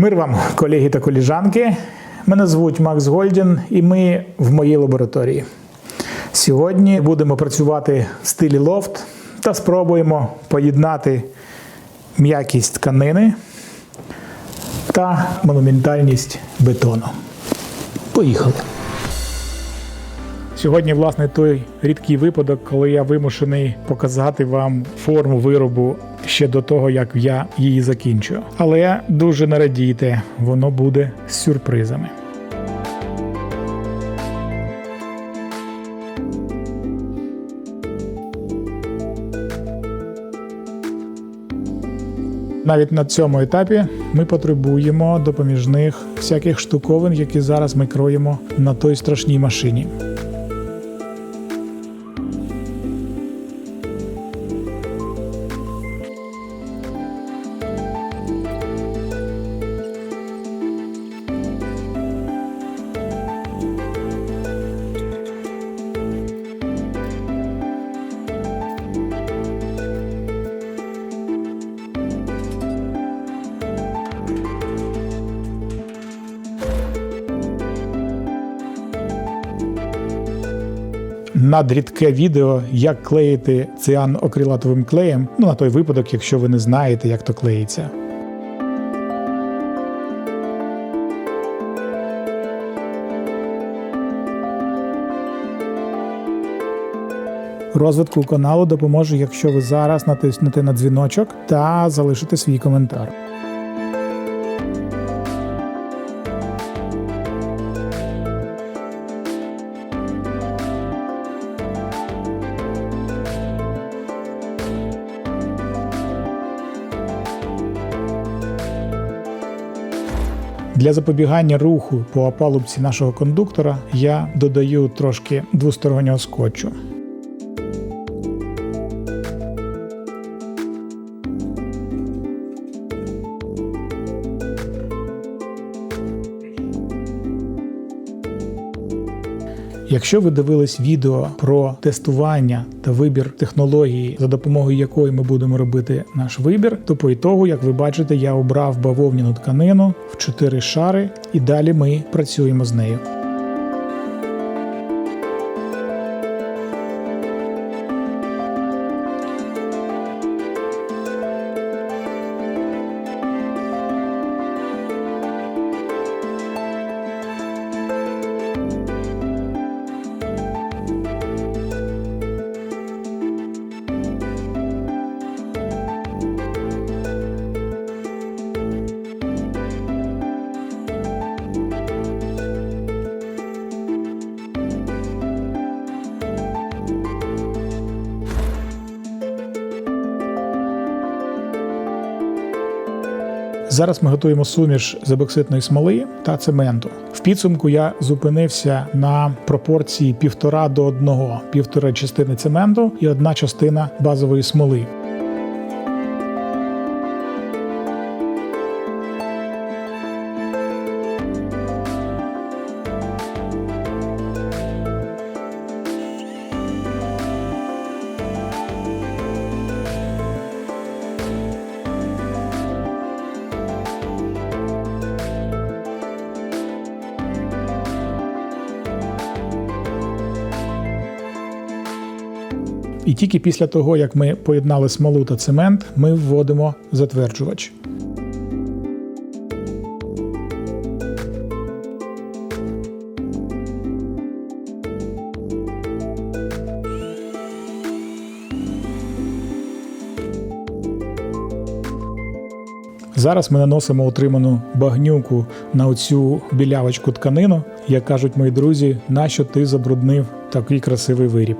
Мир вам, колеги та коліжанки. Мене звуть Макс Гольдін, і ми в моїй лабораторії. Сьогодні будемо працювати в стилі лофт та спробуємо поєднати м'якість тканини та монументальність бетону. Поїхали! Сьогодні, власне, той рідкий випадок, коли я вимушений показати вам форму виробу ще до того, як я її закінчу. Але дуже не радійте, воно буде з сюрпризами. Навіть на цьому етапі ми потребуємо допоміжних всяких штуковин, які зараз ми кроємо на той страшній машині. Надрідке відео, як клеїти циан окрилатовим клеєм. Ну на той випадок, якщо ви не знаєте, як то клеїться. Розвитку каналу допоможе, якщо ви зараз натиснете на дзвіночок та залишите свій коментар. Для запобігання руху по опалубці нашого кондуктора я додаю трошки двостороннього скотчу. Якщо ви дивились відео про тестування та вибір технології, за допомогою якої ми будемо робити наш вибір, то по ітогу, як ви бачите, я обрав бавовняну тканину в 4 шари, і далі ми працюємо з нею. Зараз ми готуємо суміш з ебокситної смоли та цементу. В підсумку я зупинився на пропорції півтора до одного, півтори частини цементу і одна частина базової смоли. І тільки після того, як ми поєднали смолу та цемент, ми вводимо затверджувач. Зараз ми наносимо отриману багнюку на оцю білявочку тканину. Як кажуть мої друзі, нащо ти забруднив такий красивий виріб.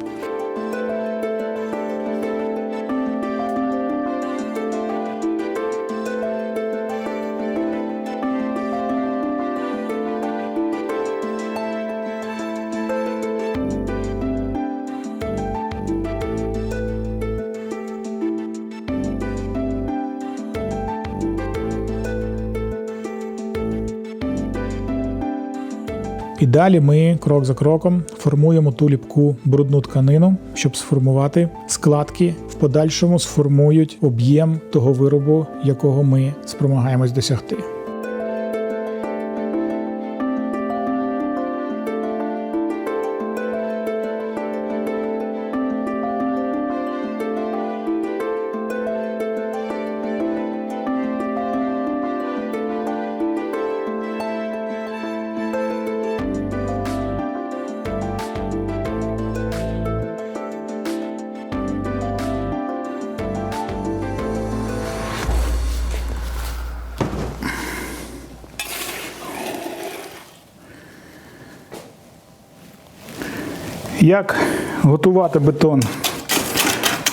І далі ми крок за кроком формуємо ту ліпку брудну тканину, щоб сформувати складки. В подальшому сформують об'єм того виробу, якого ми спромагаємось досягти. Як готувати бетон?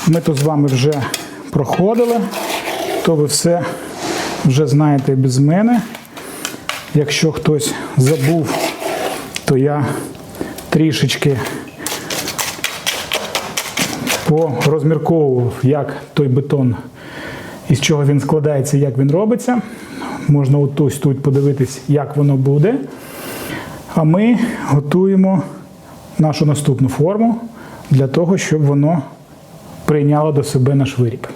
Ми то з вами вже проходили, то ви все вже знаєте без мене. Якщо хтось забув, то я трішечки порозмірковував, як той бетон, із чого він складається, як він робиться. Можна отось тут подивитись, як воно буде. А ми готуємо нашу наступну форму для того, щоб воно прийняло до себе наш виріб.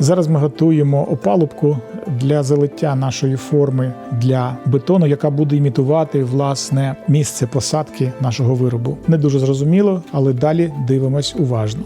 Зараз ми готуємо опалубку для залиття нашої форми для бетону, яка буде імітувати власне місце посадки нашого виробу. Не дуже зрозуміло, але далі дивимось уважно.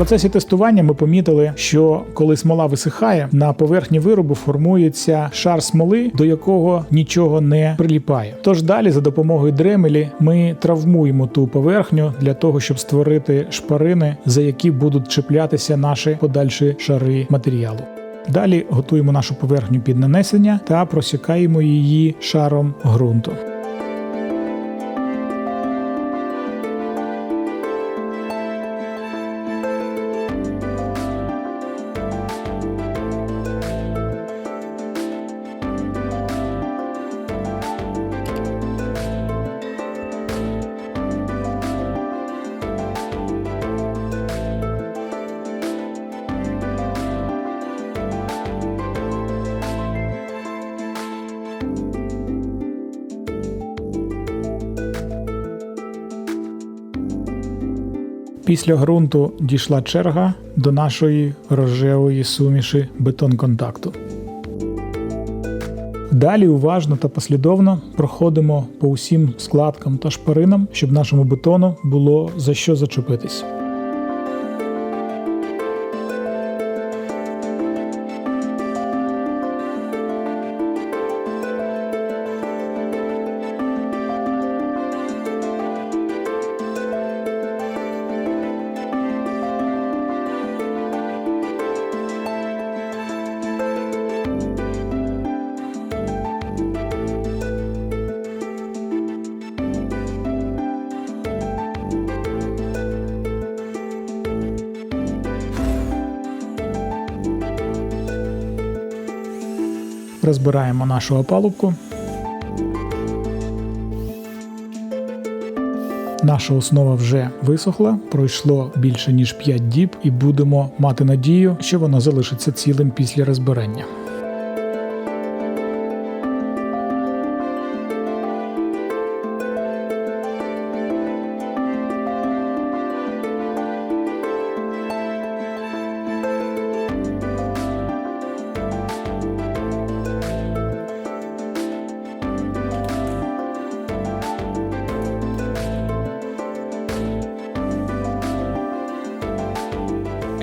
Процесі тестування ми помітили, що коли смола висихає, на поверхні виробу формується шар смоли, до якого нічого не приліпає. Тож далі, за допомогою дремелі, ми травмуємо ту поверхню для того, щоб створити шпарини, за які будуть чіплятися наші подальші шари матеріалу. Далі готуємо нашу поверхню під нанесення та просікаємо її шаром ґрунту. Після ґрунту дійшла черга до нашої рожевої суміші бетон-контакту. Далі уважно та послідовно проходимо по усім складкам та шпаринам, щоб нашому бетону було за що зачепитись. Розбираємо нашу опалубку. Наша основа вже висохла, пройшло більше ніж 5 діб, і будемо мати надію, що воно залишиться цілим після розбирання.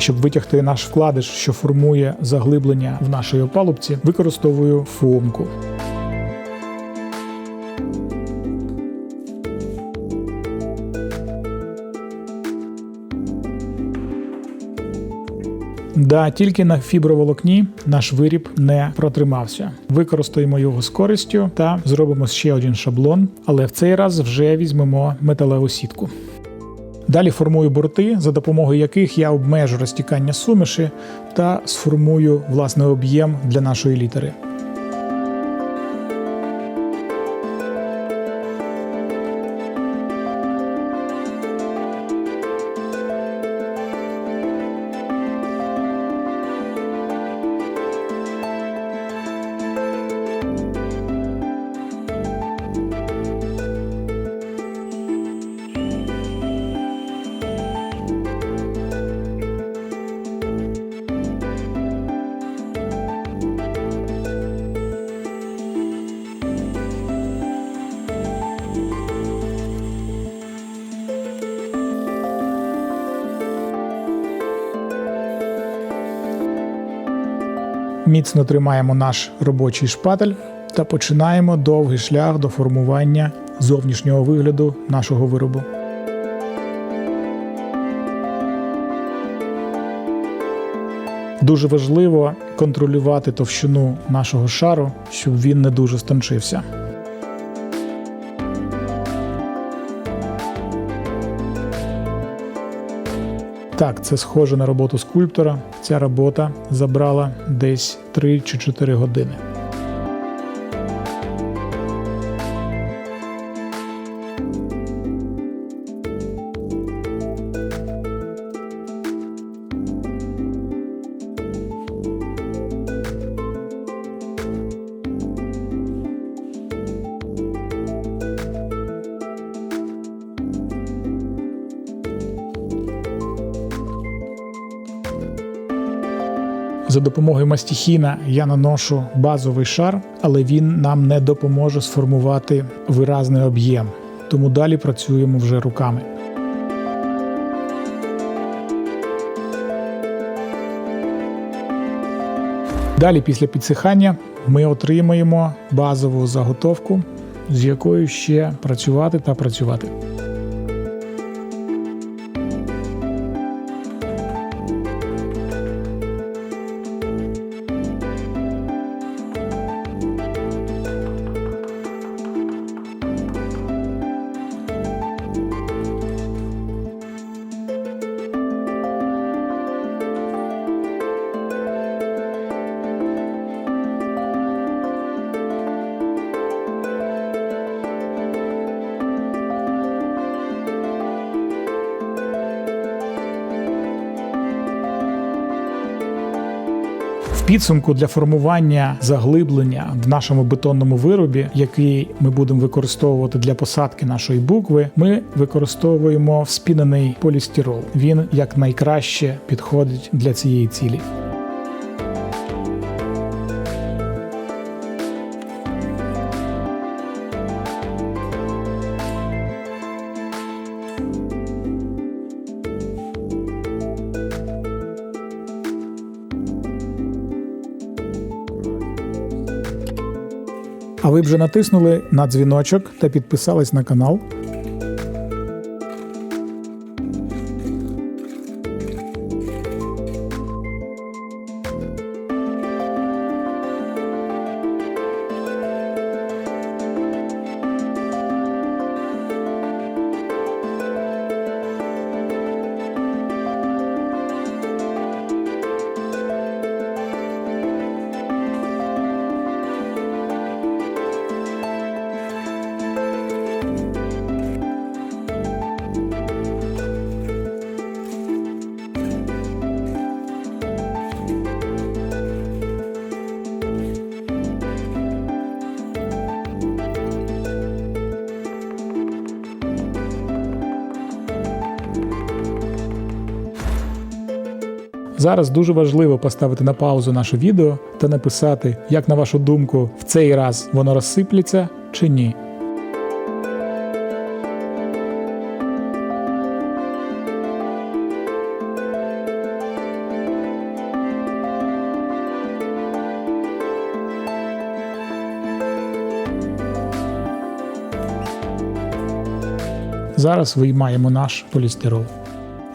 Щоб витягти наш вкладиш, що формує заглиблення в нашій опалубці, використовую фомку. Да, тільки на фіброволокні наш виріб не протримався. Використаємо його з користю та зробимо ще один шаблон, але в цей раз вже візьмемо металеву сітку. Далі формую борти, за допомогою яких я обмежу розтікання суміші та сформую власний об'єм для нашої літери. Міцно тримаємо наш робочий шпатель та починаємо довгий шлях до формування зовнішнього вигляду нашого виробу. Дуже важливо контролювати товщину нашого шару, щоб він не дуже стончився. Так, це схоже на роботу скульптора. Ця робота забрала десь 3 чи 4 години. За допомогою мастихіна я наношу базовий шар, але він нам не допоможе сформувати виразний об'єм. Тому далі працюємо вже руками. Далі, після підсихання, ми отримаємо базову заготовку, з якою ще працювати та працювати. Підсумку для формування заглиблення в нашому бетонному виробі, який ми будемо використовувати для посадки нашої букви, ми використовуємо вспінений полістирол. Він як найкраще підходить для цієї цілі. Ви вже натиснули на дзвіночок та підписались на канал. Зараз дуже важливо поставити на паузу наше відео та написати, як на вашу думку, в цей раз воно розсиплеться чи ні. Зараз виймаємо наш полістирол.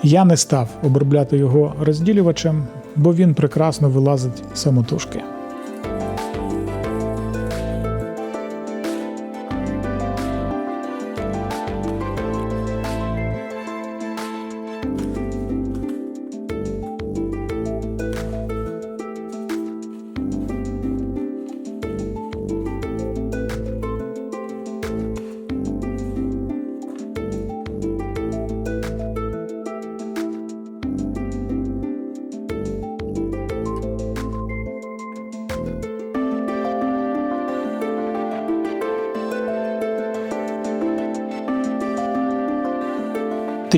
Я не став обробляти його розділювачем, бо він прекрасно вилазить самотужки.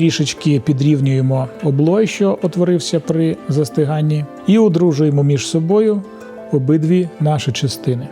Трішечки підрівнюємо облой, що утворився при застиганні, і одружуємо між собою обидві наші частини.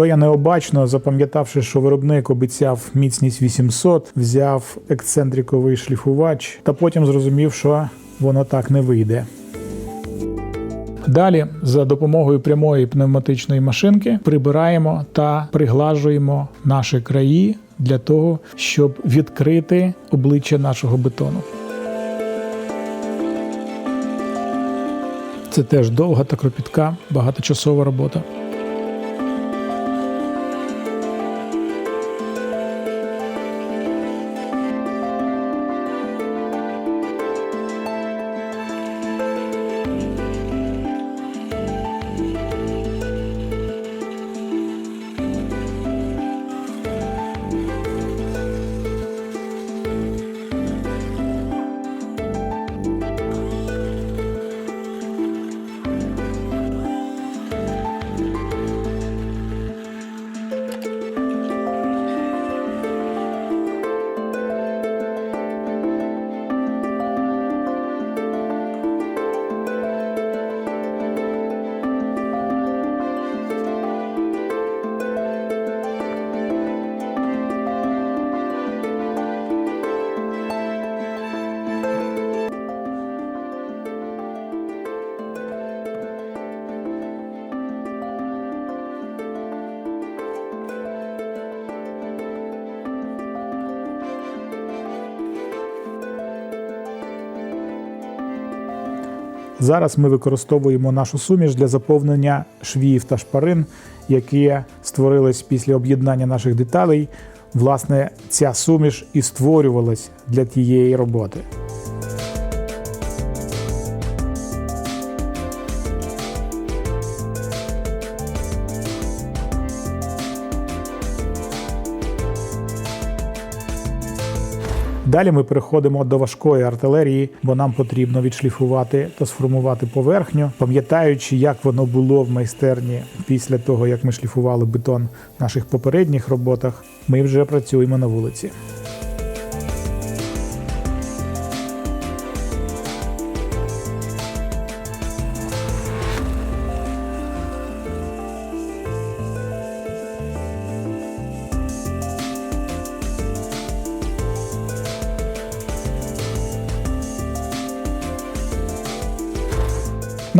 То я необачно, запам'ятавши, що виробник обіцяв міцність 800, взяв ексцентриковий шліфувач, та потім зрозумів, що воно так не вийде. Далі, за допомогою прямої пневматичної машинки, прибираємо та приглажуємо наші краї для того, щоб відкрити обличчя нашого бетону. Це теж довга та кропітка, багаточасова робота. Зараз ми використовуємо нашу суміш для заповнення швів та шпарин, які створились після об'єднання наших деталей. Власне, ця суміш і створювалась для тієї роботи. Далі ми переходимо до важкої артилерії, бо нам потрібно відшліфувати та сформувати поверхню, пам'ятаючи, як воно було в майстерні після того, як ми шліфували бетон в наших попередніх роботах. Ми вже працюємо на вулиці.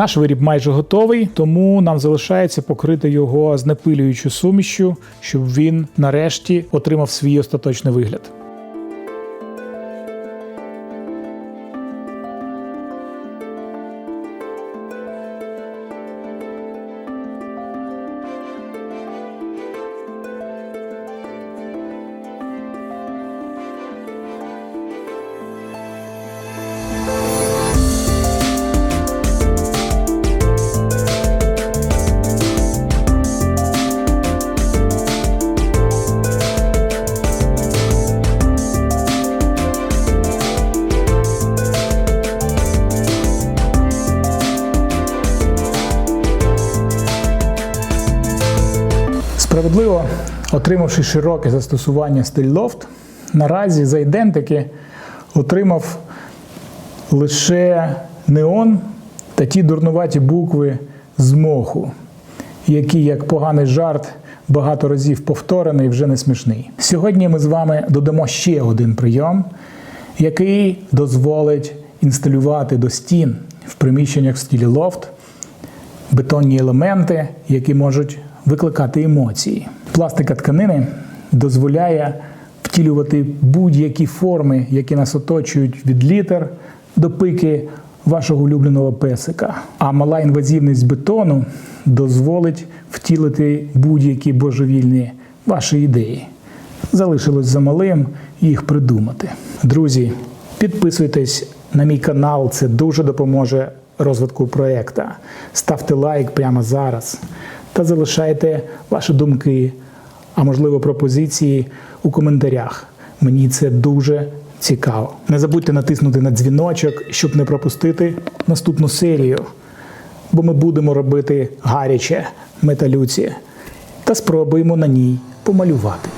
Наш виріб майже готовий, тому нам залишається покрити його знепилюючою сумішю, щоб він нарешті отримав свій остаточний вигляд. Отримавши широке застосування стиль лофт, наразі за ідентики отримав лише неон та ті дурнуваті букви з моху, які, як поганий жарт, багато разів повторений, вже не смішний. Сьогодні ми з вами додамо ще один прийом, який дозволить інсталювати до стін в приміщеннях в стилі лофт бетонні елементи, які можуть викликати емоції. Пластика тканини дозволяє втілювати будь-які форми, які нас оточують від літер до пики вашого улюбленого песика. А мала інвазивність бетону дозволить втілити будь-які божевільні ваші ідеї. Залишилось за малим їх придумати. Друзі, підписуйтесь на мій канал, це дуже допоможе розвитку проєкту. Ставте лайк прямо зараз та залишайте ваші думки, а можливо пропозиції у коментарях. Мені це дуже цікаво. Не забудьте натиснути на дзвіночок, щоб не пропустити наступну серію, бо ми будемо робити гаряче металюці та спробуємо на ній помалювати.